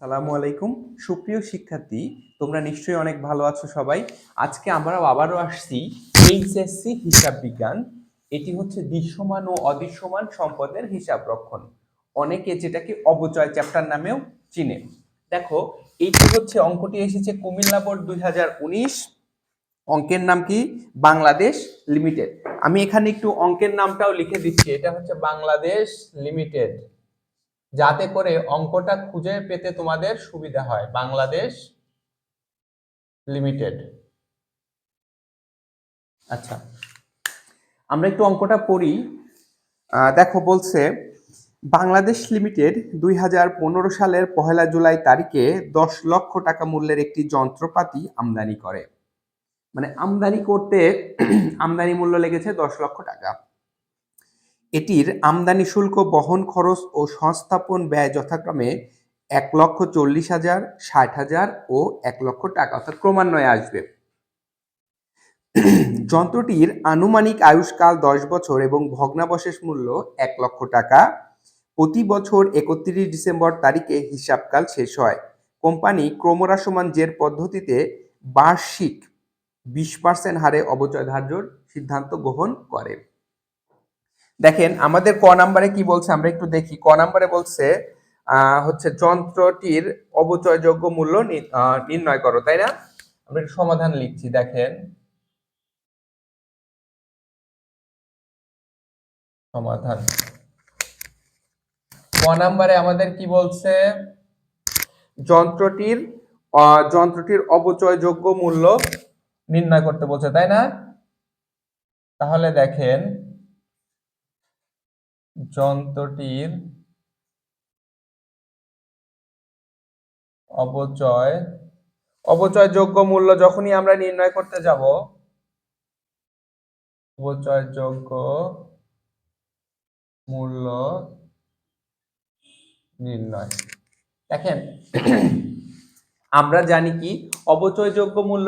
সালামু আলাইকুম। সুপ্রিয় শিক্ষার্থী, তোমরা নিশ্চয়ই অনেক ভালো আছো সবাই। আজকে আমরা আবারও আসছি এইচএসসি হিসাব বিজ্ঞান। এটি হচ্ছে দৃশ্যমান ও অদৃশ্যমান সম্পদের হিসাব রক্ষণ। অনেকে যেটাকে অবচয় চ্যাপ্টার নামেও চিনে। দেখো এইটি হচ্ছে অঙ্কটি এসেছে কুমিল্লা বোর্ড দুই অঙ্কের নাম কি? বাংলাদেশ লিমিটেড। আমি এখানে একটু অঙ্কের নামটাও লিখে দিচ্ছি। এটা হচ্ছে বাংলাদেশ লিমিটেড। যাতে করে অঙ্কটা খুঁজে পেতে তোমাদের সুবিধা হয়। বাংলাদেশ লিমিটেড। আচ্ছা আমরা একটু অঙ্কটা পড়ি দেখো বলছে, বাংলাদেশ লিমিটেড দুই হাজার পনেরো সালের পহেলা জুলাই তারিখে দশ লক্ষ টাকা মূল্যের একটি যন্ত্রপাতি আমদানি করে। মানে আমদানি করতে আমদানি মূল্য লেগেছে দশ লক্ষ টাকা। এটির আমদানি শুল্ক, বহন খরচ ও সংস্থাপন ব্যয় যথাক্রমে এক লক্ষ চল্লিশ হাজার, ষাট হাজার ও এক লক্ষ টাকা, অর্থাৎ ক্রমান্বয়ে আসবে। যন্ত্রটির আনুমানিক আয়ুষ্কাল দশ বছর এবং ভগ্নাবশেষ মূল্য এক লক্ষ টাকা। প্রতি বছর একত্রিশ ডিসেম্বর তারিখে হিসাবকাল শেষ হয়। কোম্পানি ক্রমহ্রাসমান জের পদ্ধতিতে বার্ষিক বিশ পার্সেন্ট হারে অবচয় ধার্যর সিদ্ধান্ত গ্রহণ করে। দেখেন, আমাদের ক নাম্বারে কি বলছে আমরা একটু দেখি। ক নাম্বারে বলছে হচ্ছে যন্ত্রটির অবচয়যোগ্য মূল্য নির্ণয় করো, তাই না? আমরা একটু সমাধান লিখছি, দেখেন। সমাধান। ক নাম্বারে আমাদের কি বলছে? যন্ত্রটির যন্ত্রটির অবচয়যোগ্য মূল্য নির্ণয় করতে বলছে, তাই না? তাহলে দেখেন যন্ত্রটির অবচয় অবচয়যোগ্য মূল্য যখনই আমরা নির্ণয় করতে যাব অবচয়যোগ্য মূল্য নির্ণয়। দেখেন, আমরা জানি কি? অবচয়যোগ্য মূল্য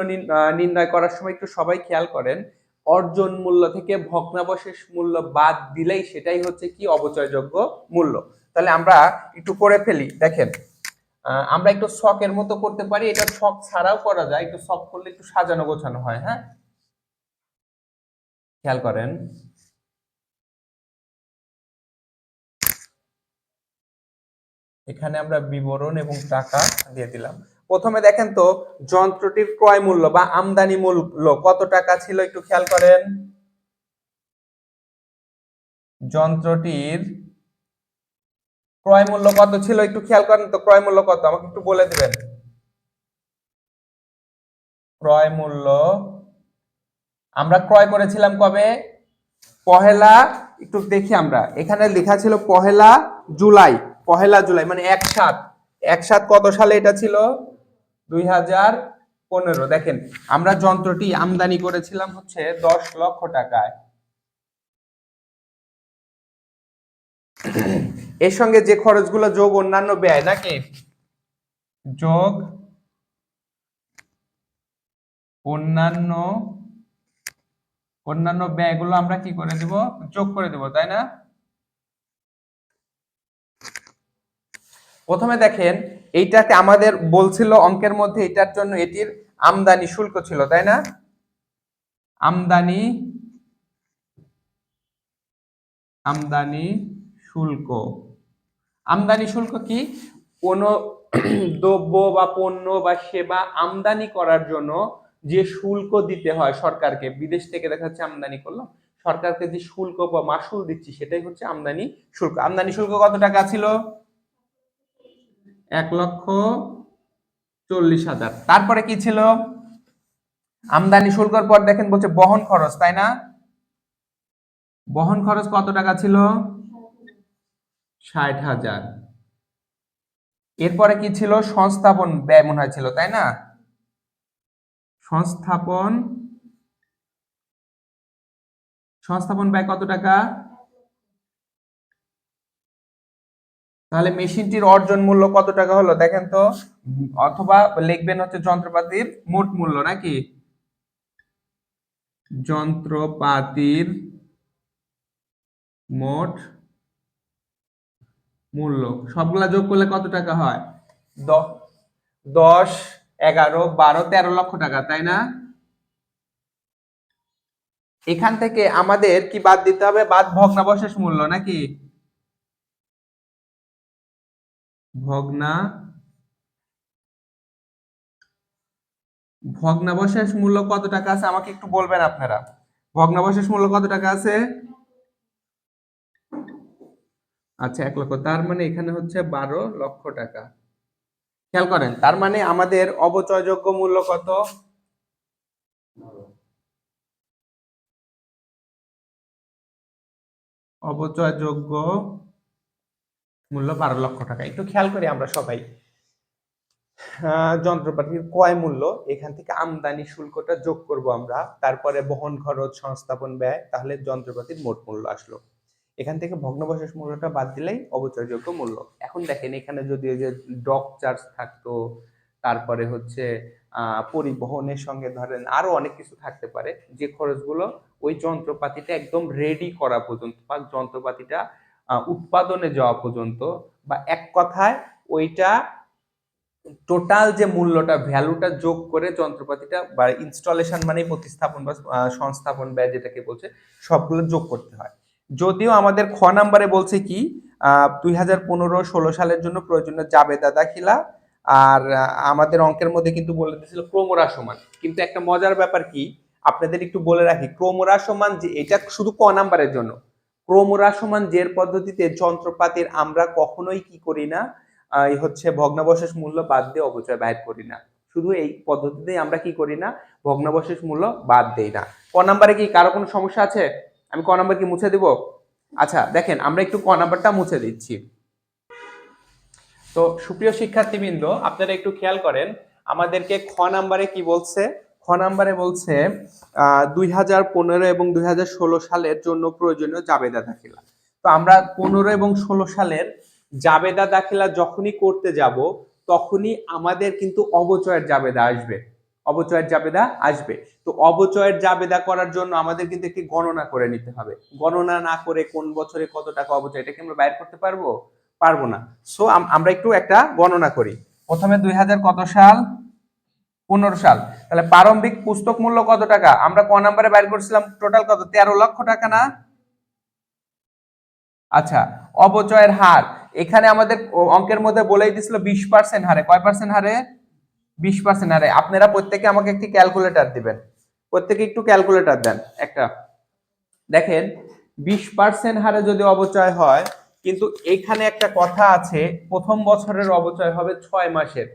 নির্ণয় করার সময় একটু সবাই খেয়াল করেন অর্জন মূল্য থেকে ভগ্নাবশেষ মূল্য বাদ দিলেই সেটাই হচ্ছে কি অবচয়যোগ্য মূল্য। তাহলে আমরা একটু করে ফেলি, দেখেন। আমরা একটু শখের মতো করতে পারি, এটা শখ ছাড়াও করা যায়, একটু শখ করলে একটু সাজানো গোছানো হয় হ্যাঁ? খেয়াল করেন। এখানে আমরা বিবরণ এবং টাকা দিয়ে দিলাম। প্রথমে দেখেন তো, যন্ত্রটির ক্রয় মূল্য বা আমদানি মূল্য কত টাকা ছিল একটু খেয়াল করেন। যন্ত্রটির ক্রয় মূল্য কত ছিল একটু খেয়াল করেন তো, ক্রয় মূল্য কত? আমাকে একটু বলে দিবেন। ক্রয় মূল্য, আমরা ক্রয় করেছিলাম কবে? পহেলা, একটু দেখি আমরা। এখানে লেখা ছিল পহেলা জুলাই পহেলা জুলাই মানে এক সাত। এক সাত কত সালে এটা ছিল? দুই হাজার পনেরো। দেখেন, আমরা যন্ত্রটি আমদানি করেছিলাম হচ্ছে দশ লক্ষ টাকায়। এর সঙ্গে যে খরচগুলো যোগ অন্যান্য ব্যয়, নাকি? যোগ অন্যান্য অন্যান্য ব্যয়গুলো আমরা কি করে দেব? যোগ করে দেব, তাই না? প্রথমে দেখেন এইটাতে আমাদের বলছিল অঙ্কের মধ্যে এটার জন্য এটির আমদানি শুল্ক ছিল, তাই না? আমদানি আমদানি শুল্ক। আমদানি শুল্ক কি? কোন দ্রব্য বা পণ্য বা সেবা আমদানি করার জন্য যে শুল্ক দিতে হয় সরকারকে, বিদেশ থেকে দেখা যাচ্ছে আমদানি করলাম সরকারকে যে শুল্ক বা মাসুল দিচ্ছি সেটাই হচ্ছে আমদানি শুল্ক। আমদানি শুল্ক কত টাকা ছিল? এক লক্ষ চল্লিশ হাজার। তারপরে কি ছিল? আমদানি শুল্কর পর দেখেন বলছে বহন খরচ, তাই না? বহন খরচ কত টাকা ছিল? ষাট হাজার। এরপরে কি ছিল? সংস্থাপন ব্যয় মনে হয় ছিল, তাই না? সংস্থাপন সংস্থাপন ব্যয় কত টাকা? তাহলে মেশিনটির অর্জন মূল্য কত টাকা হলো দেখেন তো? অথবা লিখবেন হচ্ছে যন্ত্রপাতির মোট মূল্য নাকি? যন্ত্রপাতির মোট মূল্য। সবগুলা যোগ করলে কত টাকা হয়? দশ, এগারো, বারো, তেরো লক্ষ টাকা, তাই না? এখান থেকে আমাদের কি বাদ দিতে হবে? বাদ ভগ্নাবশেষ মূল্য নাকি? ভগ্নাবশেষ মূল্য কত টাকা আছে? আমাকে একটু বলবেন আপনারা। ভগ্নাবশেষ মূল্য কত টাকা আছে? আচ্ছা এক লক্ষ। তার মানে এখানে হচ্ছে বারো লক্ষ টাকা। খেয়াল করেন, তার মানে আমাদের অবচয়যোগ্য মূল্য কত? অবচয়যোগ্য মূল্য বারো লক্ষ টাকা। একটু খেয়াল করি আমরা সবাই। যন্ত্রপাতির ক্রয় মূল্য, এখান থেকে আমদানি শুল্কটা যোগ করব আমরা। তারপরে বহন খরচ, সংস্থাপন ব্যয়, তাহলে যন্ত্রপাতির মোট মূল্য আসলো। এখান থেকে ভগ্নবশেষ মূল্যটা বাদ দিলেই অবচয়যোগ্য মূল্য। এখন দেখেন, এখানে যদি ওই যে ডক চার্জ থাকতো, তারপরে হচ্ছে পরিবহনের সঙ্গে ধরেন আরও অনেক কিছু থাকতে পারে। যে খরচগুলো ওই যন্ত্রপাতিটা একদম রেডি করা পর্যন্ত বা যন্ত্রপাতিটা উৎপাদনে যাওয়া পর্যন্ত বা এক কথায় ওইটা টোটাল যে মূল্যটা ভ্যালুটা যোগ করে যন্ত্রপাতিটা বা ইনস্টলেশন মানে প্রতিস্থাপন বা সংস্থাপন, ব্যয় যেটাকে বলছে, সবগুলো যোগ করতে হয়। যদিও আমাদের খ নাম্বারে বলছে কি দুই হাজার পনেরো ষোলো সালের জন্য প্রয়োজনীয় জাবেদা দাখিলা আর আমাদের অঙ্কের মধ্যে কিন্তু বলে দিয়েছিল ক্রমরা সমান কিন্তু একটা মজার ব্যাপার কি, আপনাদের একটু বলে রাখি ক্রমরা সমান যে এটা শুধু ক নাম্বারের জন্য। ক্রমরা সমান জের পদ্ধতিতে যন্ত্রপাতির আমরা কখনোই কি করি না এই হচ্ছে ভগ্নাবশেষ মূল্য বাদ দিয়ে অবচয় বাইর করি না। শুধু এই পদ্ধতিতেই আমরা কি করি না, ভগ্নাবশেষ মূল্য বাদ দেই না। ক নাম্বারে কি কারও কোনো সমস্যা আছে? আমি ক নাম্বার কি মুছে দিব? আচ্ছা দেখেন, আমরা একটু ক নাম্বারটা মুছে দিচ্ছি। তো সুপ্রিয় শিক্ষার্থীবৃন্দ, আপনারা একটু খেয়াল করেন, আমাদেরকে খ নাম্বারে কি বলছে? নাম্বারে বলছে দুই হাজার পনেরো এবং দুই হাজার ষোলো সালের জন্য প্রয়োজনীয় জাবেদা দাখিলা। তো আমরা পনেরো এবং ষোলো সালের জাবেদা দাখিলা যখনই করতে যাব, তখনই আমাদের কিন্তু অবচয়ের জাবেদা আসবে। অবচয়ের জাবেদা আসবে। তো অবচয়ের জাবেদা করার জন্য আমাদের কিন্তু একটি গণনা করে নিতে হবে। গণনা না করে কোন বছরে কত টাকা অবচয় এটা কি আমরা বাইর করতে পারব? পারব না। সো আমরা একটু একটা গণনা করি। প্রথমে দুই হাজার কত সাল? পনেরো সাল। তাহলে প্রারম্ভিক পুস্তক মূল্য কত টাকা? আমরা ক নাম্বারে বাইর করছিলাম? টোটাল কত? তেরো লক্ষ টাকা না? আচ্ছা অবচয়ের হার। এখানে আমাদের অঙ্কের মধ্যে বলেই দিছিল বিশ পার্সেন্ট হারে। কয় পার্সেন্ট হারে? বিশ পার্সেন্ট হারে। আপনারা প্রত্যেকে আমাকে একটি ক্যালকুলেটর দিবেন। প্রত্যেকে একটু ক্যালকুলেটর দেন। একটা। দেখেন, বিশ পার্সেন্ট হারে যদি অবচয় হয়, কিন্তু এখানে একটা কথা আছে, প্রথম বছরের অবচয় হবে ছয় মাসের।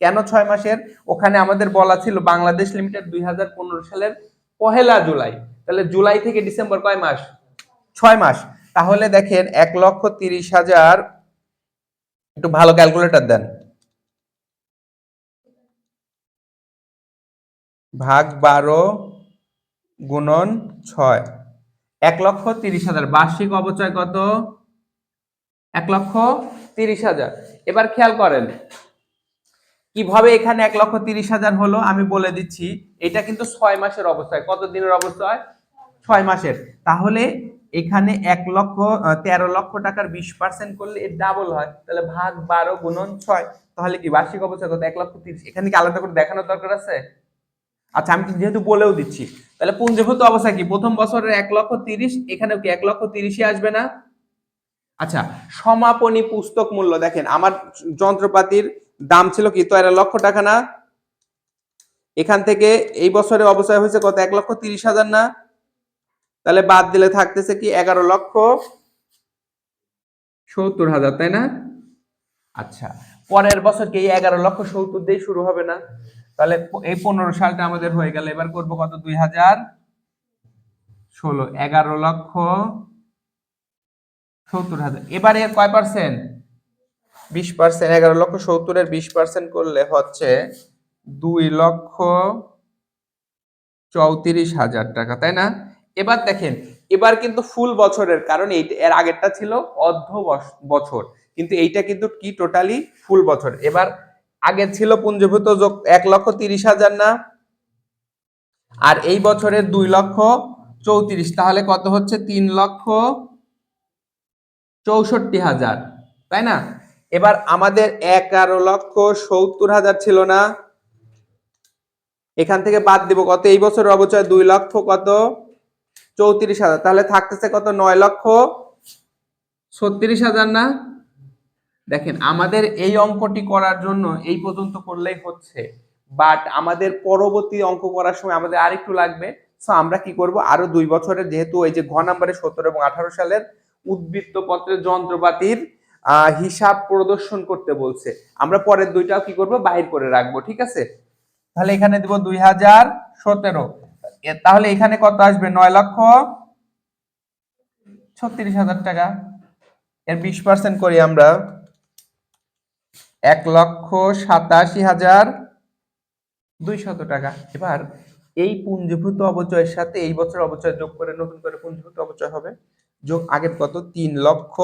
কেন ছয় মাসের? ওখানে আমাদের বলা ছিল বাংলাদেশ লিমিটেড দুই হাজার পনেরো সালের পহেলা জুলাই। তাহলে জুলাই থেকে ডিসেম্বর কয় মাস? ছয় মাস। তাহলে দেখেন এক লক্ষ তিরিশ হাজার একটু ভালো ক্যালকুলেটর দেন। ভাগ বারো গুণন ছয়। এক লক্ষ তিরিশ হাজার। বার্ষিক অবচয় কত? এক লক্ষ তিরিশ হাজার। এবার খেয়াল করেন। কীভাবে এখানে এক লক্ষ তিরিশ হাজার হলো আমি বলে দিচ্ছি। এটা কিন্তু ছয় মাসের অবস্থায় কত দিনের অবস্থায় ছয় মাসের। তাহলে এখানে এক লক্ষ তেরো লক্ষ টাকার বিশ পার্সেন্ট করলে এর ডাবল হয়। তাহলে ভাগ বারো গুণন ছয়। তাহলে কি বার্ষিক অবস্থা কত? এক লক্ষ তিরিশ। এখানে কি আলাদা করে দেখানোর দরকার আছে? আচ্ছা আমি যেহেতু বলেও দিচ্ছি, তাহলে পুঞ্জীভূত অবস্থা কি? প্রথম বছরের এক লক্ষ তিরিশ, এখানেও কি এক লক্ষ তিরিশই আসবে না? আচ্ছা সমাপনী পুস্তক মূল্য দেখেন। আমার যন্ত্রপাতির দাম ছিল কি? তো লক্ষ টাকা না। এখান থেকে এই বছরে অবচয় হয়েছে কত? এক লক্ষ তিরিশ হাজার না? তাহলে বাদ দিলে থাকতেছে কি? এগারো লক্ষ সত্তর হাজার, তাই না? আচ্ছা পরের বছর কি এগারো লক্ষ সত্তর দিয়ে শুরু হবে না? তাহলে এই পনেরো সালটা আমাদের হয়ে গেল। এবার করব কত? দুই হাজার ষোলো। এগারো লক্ষ সত্তর হাজার। এবারে কয় পার্সেন্ট বিশ পার্সেন্ট, এগারো লক্ষ সত্তরের বিশ পার্সেন্ট করলে হচ্ছে দুই লক্ষ চৌত্রিশ হাজার টাকা, তাই না? এবার দেখেন, এবার কিন্তু ফুল বছরের, কারণ এর আগেরটা ছিল অর্ধ বছর, কিন্তু এইটা কিন্তু কি টোটালি ফুল বছর। এবার আগে ছিল পুঞ্জীভূত যোগ এক লক্ষ তিরিশ হাজার না? আর এই বছরের দুই লক্ষ চৌত্রিশ, তাহলে কত হচ্ছে? তিন লক্ষ চৌষট্টি হাজার, তাই না? এবার আমাদের এগারো লক্ষ সত্তর হাজার ছিল না। এখান থেকে বাদ দিব কত? এই বছর অবচয় দুই লক্ষ কত? চৌত্রিশ হাজার। তাহলে থাকতেছে কত? নয় লক্ষ ছত্রিশ হাজার না? দেখেন, আমাদের এই অঙ্কটি করার জন্য এই পর্যন্ত করলেই হচ্ছে। বাট আমাদের পরবর্তী অঙ্ক করার সময় আমাদের আরেকটু লাগবে। সো আমরা কি করব? আরও দুই বছরের, যেহেতু এই যে ঘ নাম্বারে সত্তর এবং আঠারো সালের উদ্বৃত্ত পত্রের যন্ত্রপাতির হিসাব প্রদর্শন করতে বলছে। আমরা পরের দুইটাও কি করব? বাহির করে রাখব, ঠিক আছে? তাহলে এখানে দিব দুই হাজার সতেরো। তাহলে এখানে কত আসবে? নয় লক্ষ ছত্রিশ হাজার টাকা। এর বিশ পার্সেন্ট করি আমরা। এক লক্ষ সাতাশি হাজার দুইশত টাকা। এবার এই পুঞ্জীভূত অবচয়ের সাথে এই বছর অবচয় যোগ করে নতুন করে পুঞ্জীভূত অবচয় হবে। যোগ আগের কত? তিন লক্ষ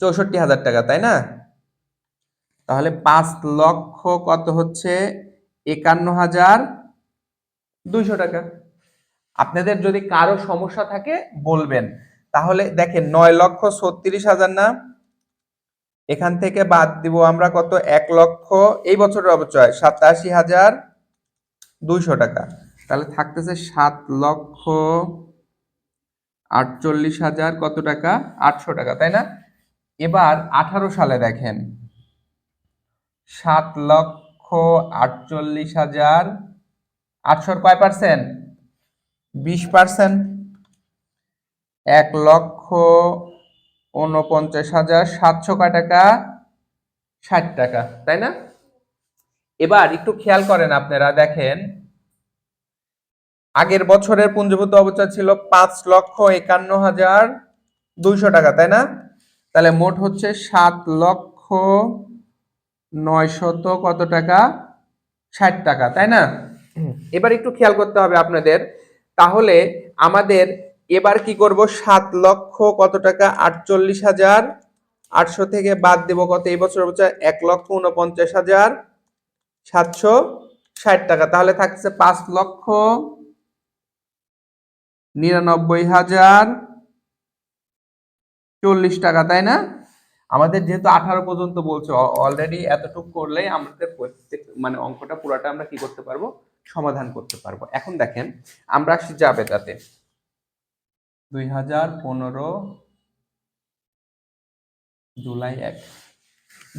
চৌষট্টি হাজার টাকা, তাই না? তাহলে পাঁচ লক্ষ কত হচ্ছে? একান্ন হাজার দুইশো টাকা। আপনাদের যদি কারও সমস্যা থাকে, বলবেন। তাহলে দেখেন, নয় লক্ষ ছত্রিশ হাজার না? এখান থেকে বাদ দিব আমরা কত? এক লক্ষ, এই বছরের অবচয় সাতাশি হাজার দুইশো টাকা। তাহলে থাকতেছে সাত লক্ষ আটচল্লিশ হাজার কত টাকা? আটশো টাকা, তাই না? এবার আঠারো সালে দেখেন। সাত লক্ষ আটচল্লিশ হাজার আটশোর কয় পার্সেন্ট বিশ পার্সেন্ট এক লক্ষ উনপঞ্চাশ হাজার সাতশো কয় টাকা? ষাট টাকা, তাই না? এবার একটু খেয়াল করেন আপনারা, দেখেন। আগের বছরের পুঞ্জীভূত অবচয় ছিল পাঁচ লক্ষ একান্ন হাজার দুইশো টাকা, তাই না? তাহলে মোট হচ্ছে সাত লক্ষ নয়শত কত টাকা? ষাট টাকা তাই না? এবার একটু খেয়াল করতে হবে আপনাদের। তাহলে আমাদের এবার কি করব? সাত লক্ষ কত টাকা? আটচল্লিশ হাজার আটশো থেকে বাদ দেব কত? এই বছর হচ্ছে এক লক্ষ উনপঞ্চাশ হাজার সাতশো ষাট টাকা। তাহলে থাকছে পাঁচ লক্ষ নিরানব্বই হাজার চল্লিশ টাকা, তাই না? আমাদের যেহেতু আঠারো পর্যন্ত বলছে অলরেডি এতটুকু করলেই আমাদের প্রত্যেক মানে অঙ্কটা পুরাটা আমরা কি করতে পারব? সমাধান করতে পারব। এখন দেখেন, আমরা আসি যাবে তাতে দুই হাজার পনেরো জুলাই এক।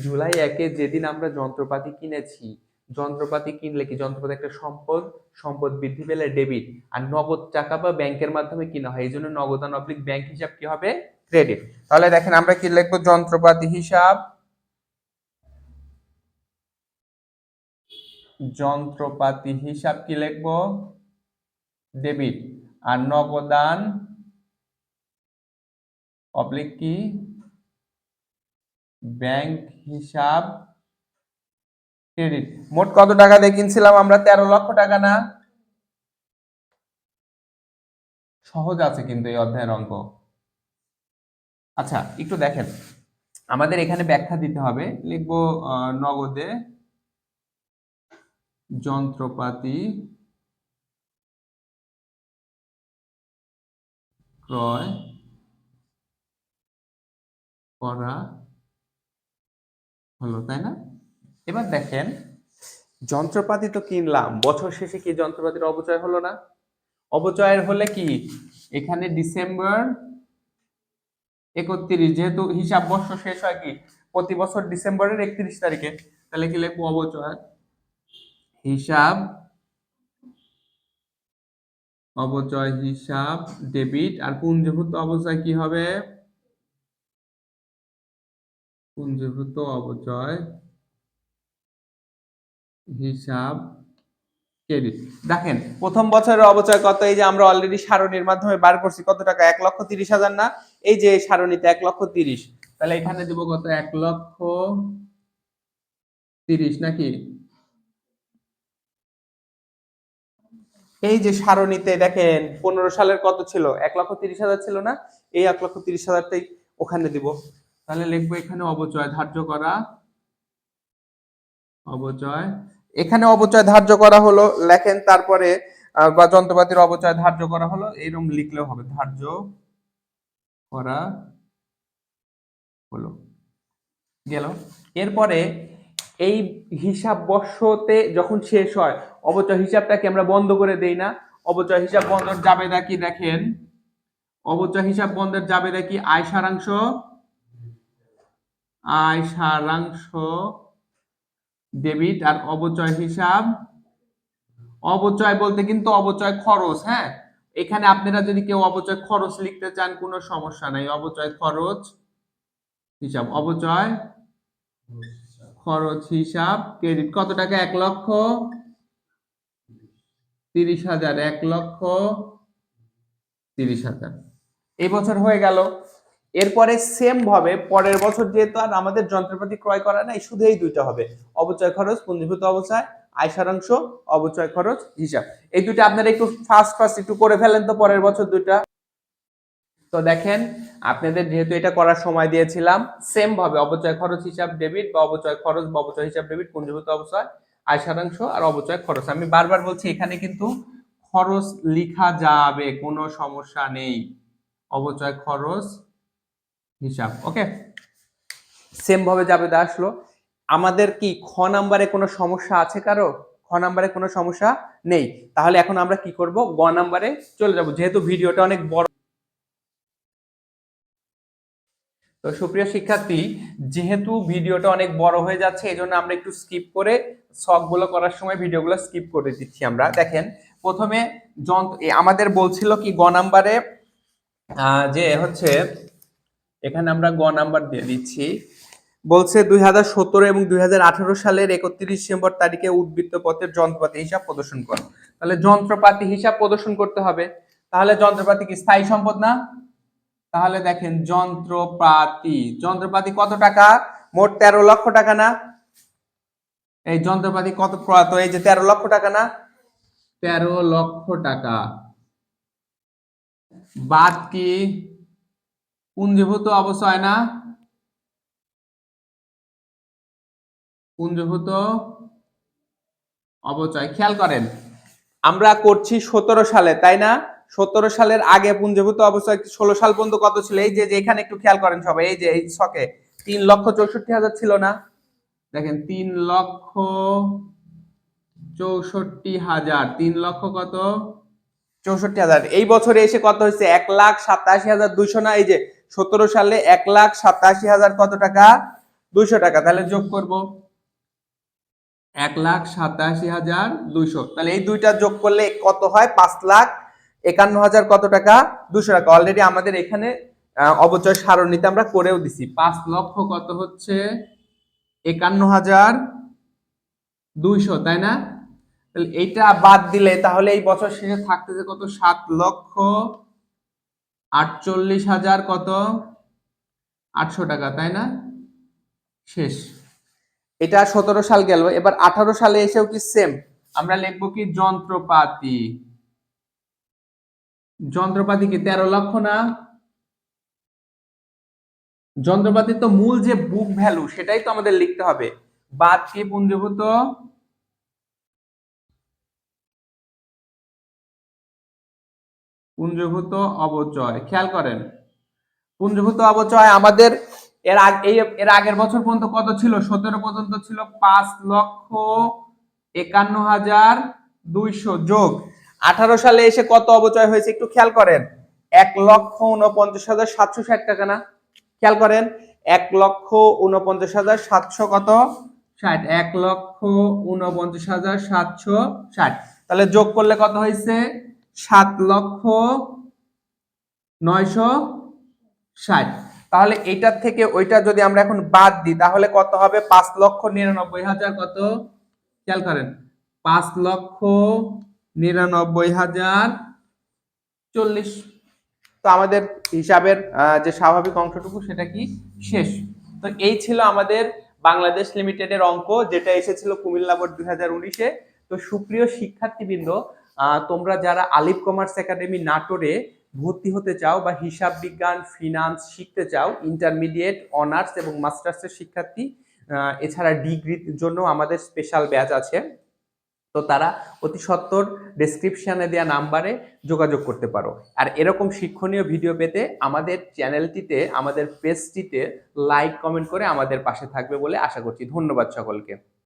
জুলাই একে যেদিন আমরা যন্ত্রপাতি কিনেছি, যন্ত্রপাতি কিনলে কি যন্ত্রপাতি একটা সম্পদ? সম্পদ বৃদ্ধি পেলে ডেবিট আর নগদ টাকা বা ব্যাংকের মাধ্যমে কিনা হয়, এই জন্য নগদান অবলিক ব্যাংক হিসাব কি হবে? ক্রেডিট তাহলে দেখেন আমরা কি লিখব? যন্ত্রপাতি হিসাব। যন্ত্রপাতি হিসাব কি লিখব? ডেবিট আর নগদান অবলিক কি? ব্যাংক হিসাব ক্রেডিট মোট কত টাকা দিয়ে কিনছিলাম আমরা? তেরো লক্ষ টাকা না? সহজ আছে কিন্তু এই অধ্যায়ের অঙ্ক। আচ্ছা একটু দেখেন। আমাদের এখানে ব্যাখ্যা দিতে হবে। লিখব নগদে যন্ত্রপাতি ক্রয় করা হলো, তাই না? এবার দেখেন, যন্ত্রপাতি তো কিনলাম, বছর শেষে কি যন্ত্রপাতির অবচয় হলো না? অবচয়ের হলে কি? এখানে ডিসেম্বর একত্রিশ, যেহেতু হিসাব বর্ষ শেষ হয় কি? প্রতি বছর ডিসেম্বরের একত্রিশ তারিখে। তাহলে কি লিখব অবচয়? হিসাব অবচয়, হিসাব, ডেবিট আর পুঞ্জীভূত অবচয় কি হবে? পুঞ্জীভূত অবচয়, হিসাব দেখেন, প্রথম বছরের অবচয় কত এই যে আমরা অলরেডি সারণীর মাধ্যমে বার করছি, কত টাকা? এক লক্ষ তিরিশ হাজার না? এই যে সারণীতে এক লক্ষ তিরিশ। তাহলে এখানে দিব কত? এক লক্ষ তিরিশ নাকি? এই যে সারণীতে দেখেন, পনেরো সালের কত ছিল? এক লক্ষ তিরিশ হাজার ছিল না? এই এক লক্ষ তিরিশ হাজারটাই ওখানে দিব। তাহলে লিখব এখানে অবচয়, ধার্য করা, অবচয়। এখানে অবচয় ধার্য করা হলো, লেখেন তারপরে বা যন্ত্রপাতির অবচয় ধার্য করা হলো এরকম লিখলেও হবে, ধার্য করা হলো। গেল। এরপরে এই হিসাব বর্ষতে যখন শেষ হয় অবচয় হিসাবটাকে আমরা বন্ধ করে দেই না। অবচয় হিসাব বন্ধের জাবেদা কি দেখেন? অবচয় হিসাব বন্ধের জাবেদা কি? আয় সারাংশ আয় সারাংশ ডেবিট আর অবচয় হিসাব। অবচয় বলতে কিন্তু অবচয় খরচ হ্যাঁ? এখানে আপনারা যদি কেউ অবচয় খরচ লিখতে চান, কোনো সমস্যা নাই। অবচয় খরচ হিসাব, অবচয় খরচ হিসাব, ক্রেডিট কত টাকা? এক লক্ষ তিরিশ হাজার, এক লক্ষ তিরিশ হাজার। এই বছর হয়ে গেল। এরপরে সেম ভাবে পরের বছর যেহেতু আর আমাদের যন্ত্রপাতি ক্রয় করা নাই, শুধু এই দুইটা হবে। অবচয় খরচ, পুঞ্জীভূত অবচয় আয় সারাংশ অবচয় খরচ, হিসাব। এই দুইটা আপনারা একটু ফার্স্ট ফার্স্ট একটু করে ফেলেন তো পরের বছর দুইটা। তো দেখেন, আপনাদের যেহেতু এটা করার সময় দিয়েছিলাম সেম ভাবে অবচয় খরচ, হিসাব ডেবিট বা অবচয় খরচ বা অবচয় হিসাব ডেবিট পুঞ্জীভূত অবচয় আয় সারাংশ আর অবচয় খরচ। আমি বারবার বলছি, এখানে কিন্তু খরচ লিখা যাবে, কোনো সমস্যা নেই। অবচয় খরচ হিসাব ওকে সেম ভাবে যাবে দা আসলো। আমাদের কি খ নাম্বারে কোনো সমস্যা আছে কারও? খ নাম্বারে কোনো সমস্যা নেই। তাহলে এখন আমরা কি করব? গ নাম্বারে চলে যাব, যেহেতু ভিডিওটা অনেক বড়। তো সুপ্রিয় শিক্ষার্থী, যেহেতু ভিডিওটা অনেক বড় হয়ে যাচ্ছে এই জন্য আমরা একটু স্কিপ করে শখগুলো করার সময় ভিডিওগুলো স্কিপ করে দিচ্ছি আমরা। দেখেন, প্রথমে যন্ত্র আমাদের বলছিল কি গ নাম্বারে যে হচ্ছে এখানে আমরা গ নাম্বার দিয়ে দিচ্ছি। বলছে দুই হাজার সতেরো এবং দুই হাজার আঠারো সালের একত্রিশ ডিসেম্বর তারিখে উদ্বৃত্ত পথের যন্ত্রপাতি হিসাব প্রদর্শন করো। তাহলে যন্ত্রপাতি হিসাব প্রদর্শন করতে হবে। তাহলে যন্ত্রপাতি কি স্থায়ী সম্পদ না? তাহলে দেখেন যন্ত্রপাতি। যন্ত্রপাতি কত টাকা? মোট তেরো লক্ষ টাকা না? এই যন্ত্রপাতি কত প্রয়াত? এই যে তেরো লক্ষ টাকা না? তেরো লক্ষ টাকা। বাদ কি? পুঞ্জীভূত অবচয় না। পুঞ্জীভূত অবচয়। খেয়াল করেন, আমরা করছি সতেরো সালে, তাই না? সতেরো সালের আগে পুঞ্জীভূত অবস্থা ষোলো সাল পর্যন্ত কত ছিল? এই যে এখানে একটু খেয়াল করেন সবাই, এই যে, এই ছকে। তিন লক্ষ চৌষট্টি হাজার ছিল না? দেখেন, তিন লক্ষ চৌষট্টি হাজার। তিন লক্ষ কত? চৌষট্টি হাজার। এই বছরে এসে কত হয়েছে? এক লাখ সাতাশি হাজার দুইশো না? এই যে সতেরো সালে এক লাখ সাতাশি হাজার কত টাকা? দুইশো টাকা। তাহলে যোগ করব। এক লাখ সাতাশি হাজার দুইশো। তাহলে এই দুইটা যোগ করলে কত হয়? পাঁচ লাখ একান্ন হাজার কত টাকা? দুশো টাকা। অলরেডি আমাদের এখানে অবচয় সারণীতে আমরা করেও দিছি। পাঁচ লক্ষ কত হচ্ছে? একান্ন হাজার দুইশো, তাই না? এইটা বাদ দিলে তাহলে এই বছর শেষে থাকতেছে কত? সাত লক্ষ আটচল্লিশ হাজার কত? আটশো টাকা, তাই না? শেষ। এটা সতেরো সাল গেল। এবার আঠারো সালে এসেও কি সেম আমরা লিখব কি যন্ত্রপাতি। যন্ত্রপাতি কি? তেরো লক্ষ না? যন্ত্রপাতির তো মূল যে বুক ভ্যালু সেটাই তো আমাদের লিখতে হবে। বাদ কি পুঞ্জীভূত? পুঞ্জীভূত অবচয় খেয়াল করেন। পুঞ্জভূত অবচয় আমাদের এর আগ- এর আগের বছর পর্যন্ত কত ছিল? সতেরো পর্যন্ত ছিল পাঁচ লক্ষ একান্ন হাজার দুইশো যোগ। আঠারো সালে এসে কত অবচয় হয়েছে একটু খেয়াল করেন। এক লক্ষ উনপঞ্চাশ হাজার সাতশো ষাট টাকা না? খেয়াল করেন এক লক্ষ উনপঞ্চাশ হাজার সাতশো কত? ষাট। এক লক্ষ উনপঞ্চাশ হাজার সাতশো ষাট। তাহলে যোগ করলে কত হয়েছে? সাত লক্ষ নয়শো ষাট। তাহলে এইটার থেকে ওইটা যদি আমরা এখন বাদ দিই, তাহলে কত হবে? পাঁচ লক্ষ নিরানব্বই হাজার কত? খেয়াল করেন, পাঁচ লক্ষ নিরানব্বই হাজার চল্লিশ। তো আমাদের হিসাবের যে স্বাভাবিক অংশটুকু সেটা কি? শেষ। তো এই ছিল আমাদের বাংলাদেশ লিমিটেডের অঙ্ক, যেটা এসেছিল কুমিল্লা বোর্ড দুই হাজার উনিশে। তো সুপ্রিয় শিক্ষার্থীবৃন্দ তোমরা যারা আলিফ কমার্স একাডেমি নাটোরে ভর্তি হতে চাও বা হিসাব বিজ্ঞান ফিনান্স শিখতে চাও ইন্টারমিডিয়েট অনার্স এবং মাস্টার্সের শিক্ষার্থী এছাড়া ডিগ্রির জন্য আমাদের স্পেশাল ব্যাচ আছে। তো তারা অতি সত্বর ডেসক্রিপশানে দেওয়া নাম্বারে যোগাযোগ করতে পারো। আর এরকম শিক্ষণীয় ভিডিও পেতে আমাদের চ্যানেলটিতে আমাদের পেজটিতে লাইক কমেন্ট করে আমাদের পাশে থাকবে বলে আশা করছি। ধন্যবাদ সকলকে।